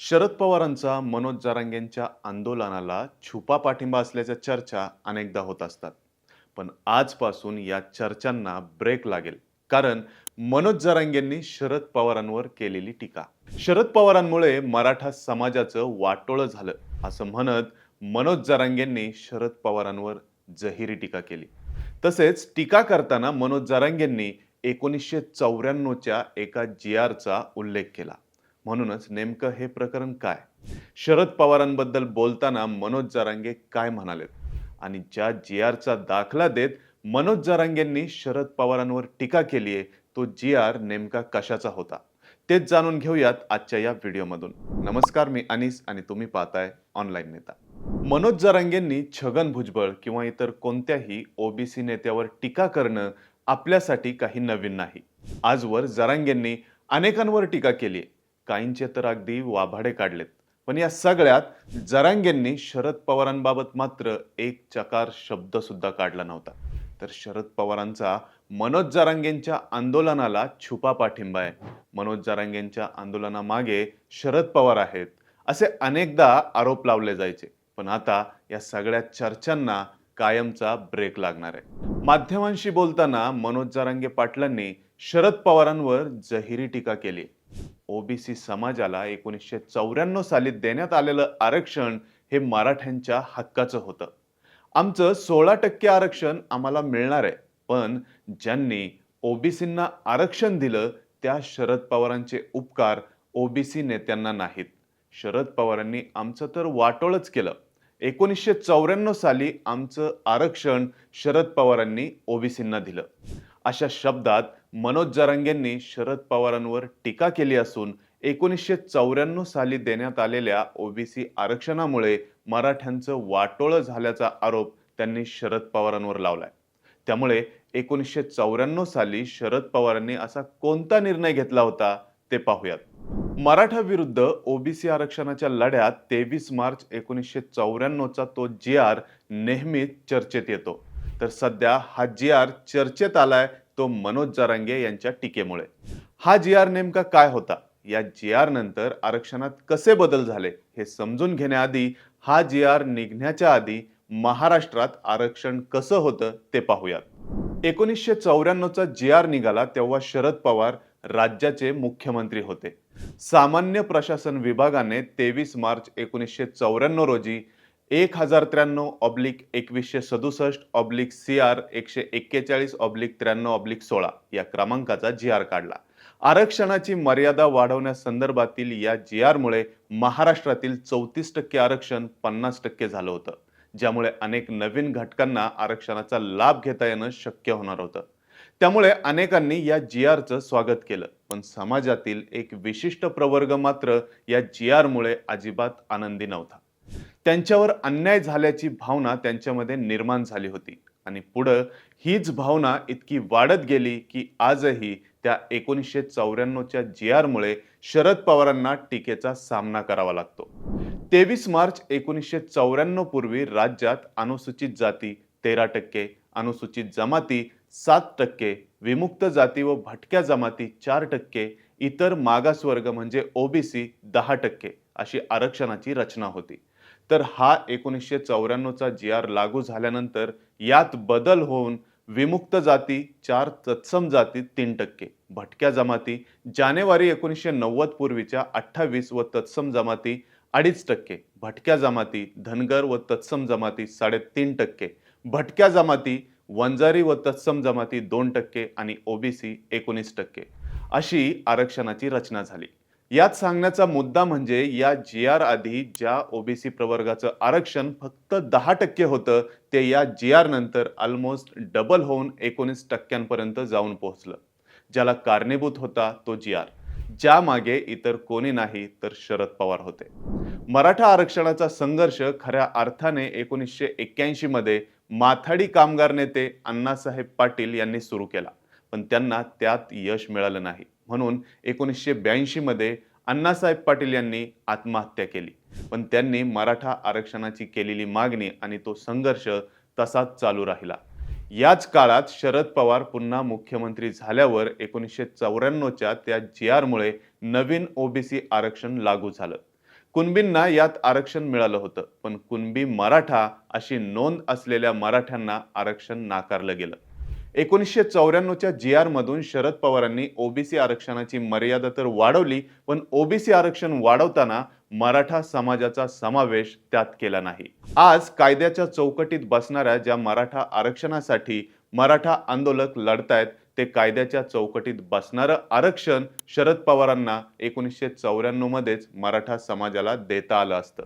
शरद पवारांचा मनोज जरांगेंच्या आंदोलनाला छुपा पाठिंबा असल्याच्या चर्चा अनेकदा होत असतात. पण आजपासून या चर्चांना ब्रेक लागेल. कारण मनोज जरांगेंनी शरद पवारांवर केलेली टीका. शरद पवारांमुळे मराठा समाजाचं वाटोळं झालं असं म्हणत मनोज जरांगेंनी शरद पवारांवर जहिरी टीका केली. तसेच टीका करताना मनोज जरांगेंनी एकोणीसशे चौऱ्याण्णवच्या एका जी आरचा उल्लेख केला. म्हणूनच नेमकं हे प्रकरण काय? शरद पवारांबद्दल बोलताना मनोज जरांगे काय म्हणालेत? आणि ज्या जी आरचा दाखला देत मनोज जरांगेंनी शरद पवारांवर टीका केली आहे तो जी आर नेमका कशाचा होता? तेच जाणून घेऊयात आजच्या या व्हिडिओमधून. नमस्कार मी अनिस आणि तुम्ही पाहताय ऑनलाईन नेता. मनोज जरांगेंनी छगन भुजबळ किंवा इतर कोणत्याही ओबीसी नेत्यावर टीका करणं आपल्यासाठी काही नवीन नाही. आजवर जरांगेंनी अनेकांवर टीका केली आहे काहींचे तर अगदी वाभाडे काढलेत. पण या सगळ्यात जरांगेंनी शरद पवारांबाबत मात्र एक चकार शब्द सुद्धा काढला नव्हता. तर शरद पवारांचा मनोज जरांगेंच्या आंदोलनाला छुपा पाठिंबा आहे. मनोज जरांगेंच्या आंदोलनामागे शरद पवार आहेत असे अनेकदा आरोप लावले जायचे. पण आता या सगळ्या चर्चांना कायमचा ब्रेक लागणार आहे. माध्यमांशी बोलताना मनोज जरांगे पाटलांनी शरद पवारांवर जहिरी टीका केली. ओबीसी समाजाला एकोणीसशे चौऱ्याण्णव साली देण्यात आलेलं आरक्षण हे मराठ्यांच्या हक्काचं होतं. आमचं सोळा टक्के आरक्षण आम्हाला मिळणार आहे. पण ज्यांनी ओबीसींना आरक्षण दिलं त्या शरद पवारांचे उपकार ओबीसी नेत्यांना नाहीत. शरद पवारांनी आमचं तर वाटोळच केलं. एकोणीसशे चौऱ्याण्णव साली आमचं आरक्षण शरद पवारांनी ओबीसींना दिलं. अशा शब्दात मनोज जरांगेंनी शरद पवारांवर टीका केली असून एकोणीसशे चौऱ्याण्णव साली देण्यात आलेल्या ओबीसी आरक्षणामुळे मराठ्यांचं वाटोळं झाल्याचा आरोप त्यांनी शरद पवारांवर लावलाय. त्यामुळे एकोणीसशे चौऱ्याण्णव साली शरद पवारांनी असा कोणता निर्णय घेतला होता ते पाहूयात. मराठा विरुद्ध ओबीसी आरक्षणाच्या लढ्यात तेवीस मार्च एकोणीसशे चौऱ्याण्णवचा तो जी आर नेहमीच चर्चेत येतो. तर सध्या हा जी आर चर्चेत आलाय तो मनोज जरांगे यांच्या टीकेमुळे. हा जी आर नेमका काय होता? या जी आर नंतर आरक्षणात कसे बदल झाले? हे समजून घेण्याआधी हा जी आर निघण्याच्या आधी महाराष्ट्रात आरक्षण कसं होतं ते पाहूयात. एकोणीसशे चौऱ्याण्णवचा जी आर निघाला तेव्हा शरद पवार राज्याचे मुख्यमंत्री होते. सामान्य प्रशासन विभागाने तेवीस मार्च एकोणीसशे चौऱ्याण्णव रोजी एक हजार त्र्याण्णव ऑब्लिक एकवीसशे सदुसष्ट ऑब्लिक सी आर एकशे एक्केचाळीस ऑब्लिक त्र्याण्णव ऑब्लिक सोळा या क्रमांकाचा जी आर काढला. आरक्षणाची मर्यादा वाढवण्यासंदर्भातील या जी आरमुळे महाराष्ट्रातील चौतीस टक्के आरक्षण पन्नास टक्के झालं होतं ज्यामुळे अनेक नवीन घटकांना आरक्षणाचा लाभ घेता येणं शक्य होणार होतं. त्यामुळे अनेकांनी या जी आरचं स्वागत केलं पण समाजातील एक विशिष्ट प्रवर्ग मात्र या जी आरमुळे अजिबात आनंदी नव्हता. त्यांच्यावर अन्याय झाल्याची भावना त्यांच्यामध्ये निर्माण झाली होती. आणि पुढं हीच भावना इतकी वाढत गेली की आजही त्या एकोणीसशे चौऱ्याण्णवच्या जी आरमुळे शरद पवारांना टीकेचा सामना करावा लागतो. तेवीस मार्च एकोणीसशे चौऱ्याण्णव पूर्वी राज्यात अनुसूचित जाती तेरा टक्के अनुसूचित जमाती सात टक्के विमुक्त जाती व भटक्या जमाती चार टक्के इतर मागासवर्ग म्हणजे ओबीसी दहा टक्के अशी आरक्षणाची रचना होती. तर हा एकोणीसशे चौऱ्याण्णवचा जी आर लागू झाल्यानंतर यात बदल होऊन विमुक्त जाती चार तत्सम जाती तीन टक्के. भटक्या जमाती जानेवारी एकोणीसशे नव्वद पूर्वीच्या अठ्ठावीस व तत्सम जमाती अडीच टक्के. भटक्या जमाती धनगर व तत्सम जमाती साडेतीन टक्के. भटक्या जमाती वंजारी व तत्सम जमाती दोन टक्के आणि ओबीसी एकोणीस टक्के. अशी आरक्षणाची रचना झाली. यात सांगण्याचा मुद्दा म्हणजे या जी आर आधी ज्या ओबीसी प्रवर्गाचं आरक्षण फक्त दहा टक्के होतं ते या जी आर नंतर ऑलमोस्ट डबल होऊन एकोणीस टक्क्यांपर्यंत जाऊन पोहोचलं. ज्याला कारणीभूत होता तो जी आर ज्या मागे इतर कोणी नाही तर शरद पवार होते. मराठा आरक्षणाचा संघर्ष खऱ्या अर्थाने एकोणीसशे एक्क्याऐंशी मध्ये माथाडी कामगार नेते अण्णासाहेब पाटील यांनी सुरू केला. पण त्यांना त्यात यश मिळालं नाही. म्हणून एकोणीसशे ब्याऐंशी मध्ये अण्णासाहेब पाटील यांनी आत्महत्या केली. पण त्यांनी मराठा आरक्षणाची केलेली मागणी आणि तो संघर्ष तसाच चालू राहिला. याच काळात शरद पवार पुन्हा मुख्यमंत्री झाल्यावर एकोणीसशे चौऱ्याण्णवच्या त्या जी आरमुळे नवीन ओबीसी आरक्षण लागू झालं. कुणबींना यात आरक्षण मिळालं होतं पण कुणबी मराठा अशी नोंद असलेल्या मराठ्यांना आरक्षण नाकारलं गेलं. एकोणीसशे चौऱ्याण्णवच्या जी आर मधून शरद पवारांनी ओबीसी आरक्षणाची मर्यादा तर वाढवली पण ओबीसी आरक्षण वाढवताना मराठा समाजाचा समावेश त्यात केला नाही. आज कायद्याच्या चौकटीत बसणाऱ्या ज्या मराठा आरक्षणासाठी मराठा आंदोलक लढतायत ते कायद्याच्या चौकटीत बसणारं आरक्षण शरद पवारांना एकोणीसशे चौऱ्याण्णव मध्येच मराठा समाजाला देता आलं असतं.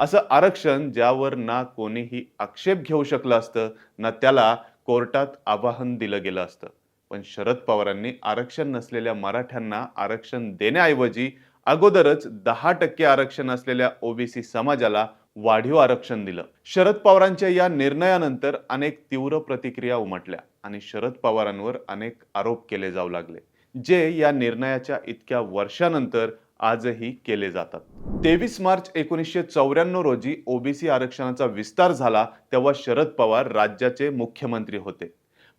असं आरक्षण ज्यावर ना कोणीही आक्षेप घेऊ शकलं असतं ना त्याला कोर्टात आवाहन दिलं गेलं असतं. पण शरद पवारांनी आरक्षण नसलेल्या मराठ्यांना आरक्षण देण्याऐवजी अगोदरच दहा टक्के आरक्षण असलेल्या ओबीसी समाजाला वाढीव आरक्षण दिलं. शरद पवारांच्या या निर्णयानंतर अनेक तीव्र प्रतिक्रिया उमटल्या आणि शरद पवारांवर अनेक आरोप केले जाऊ लागले. जे या निर्णयाच्या इतक्या वर्षानंतर आजही केले जातात. तेवीस मार्च एकोणीसशे चौऱ्याण्णव रोजी ओबीसी आरक्षणाचा विस्तार झाला तेव्हा शरद पवार राज्याचे मुख्यमंत्री होते.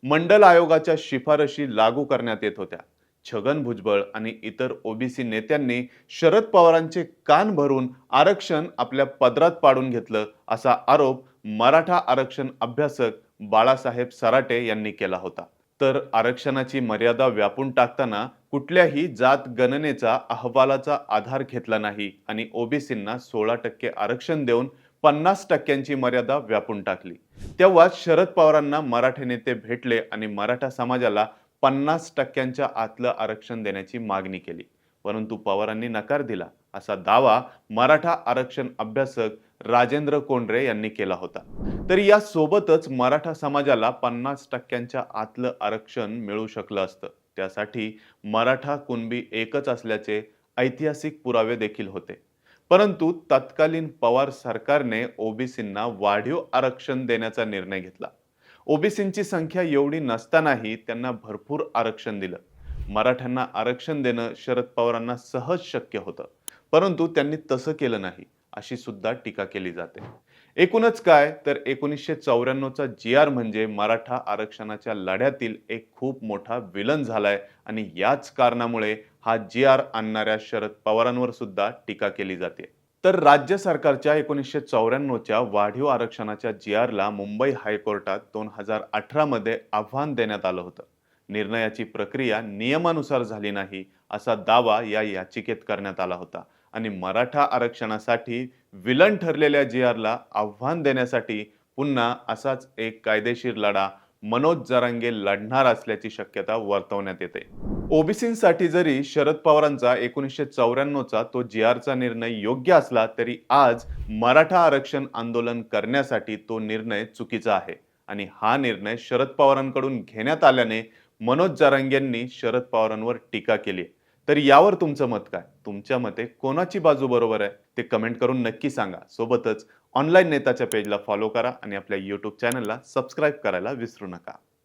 मंडल आयोगाच्या शिफारशी लागू करण्यात येत होत्या. छगन भुजबळ आणि इतर ओबीसी नेत्यांनी शरद पवारांचे कान भरून आरक्षण आपल्या पदरात पाडून घेतलं असा आरोप मराठा आरक्षण अभ्यासक बाळासाहेब सराटे यांनी केला होता. तर आरक्षणाची मर्यादा व्यापून टाकताना कुठल्याही जात गणनेचा अहवालाचा आधार घेतला नाही आणि ओबीसींना सोळा टक्के आरक्षण देऊन पन्नास टक्क्यांची मर्यादा व्यापून टाकली. तेव्हा शरद पवारांना मराठे नेते भेटले आणि मराठा समाजाला पन्नास टक्क्यांच्या आतलं आरक्षण देण्याची मागणी केली. परंतु पवारांनी नकार दिला. असा दावा मराठा आरक्षण अभ्यासक राजेंद्र कोंडरे यांनी केला होता. तर या सोबतच मराठा समाजाला पन्नास टक्क्यांच्या आतलं आरक्षण मिळू शकलं असतं. त्यासाठी मराठा कुणबी एकच असल्याचे ऐतिहासिक पुरावे देखील होते. परंतु तत्कालीन पवार सरकारने ओबीसींना वाढीव आरक्षण देण्याचा निर्णय घेतला. ओबीसींची संख्या एवढी नसतानाही त्यांना भरपूर आरक्षण दिलं. मराठ्यांना आरक्षण देणं शरद पवारांना सहज शक्य होतं. परंतु त्यांनी तसं केलं नाही अशी सुद्धा टीका केली जाते. एकूणच काय? तर एकोणीसशे चौऱ्याण्णवचा जी आर म्हणजे मराठा आरक्षणाच्या लढ्यातील एक खूप मोठा विलन झालाय आणि याच कारणामुळे हा जी आर आणणाऱ्या शरद पवारांवर सुद्धा टीका केली जाते. तर राज्य सरकारच्या एकोणीसशे चौऱ्याण्णवच्या वाढीव आरक्षणाच्या जी आरला मुंबई हायकोर्टात दोन हजार अठरामध्ये आव्हान देण्यात आलं होतं. निर्णयाची प्रक्रिया नियमानुसार झाली नाही असा दावा या याचिकेत करण्यात आला होता. आणि मराठा आरक्षणासाठी विलन ठरलेल्या जी आरला आव्हान देण्यासाठी पुन्हा असाच एक कायदेशीर लढा मनोज जरांगे लढणार असल्याची शक्यता वर्तवण्यात येते. ओबीसींसाठी जरी शरद पवारांचा एकोणीसशे चौऱ्याण्णवचा तो जी आरचा निर्णय योग्य असला तरी आज मराठा आरक्षण आंदोलन करण्यासाठी तो निर्णय चुकीचा आहे आणि हा निर्णय शरद पवारांकडून घेण्यात आल्याने मनोज जरांगेंनी शरद पवारांवर टीका केली तर यावर तुमचं मत काय? तुमच्या मते कोणाची बाजू बरोबर आहे? ते कमेंट करून नक्की सांगा. सोबतच ऑनलाईन नेताच्या पेजला फॉलो करा आणि आपल्या यूट्यूब चॅनलला सबस्क्राईब करायला विसरू नका.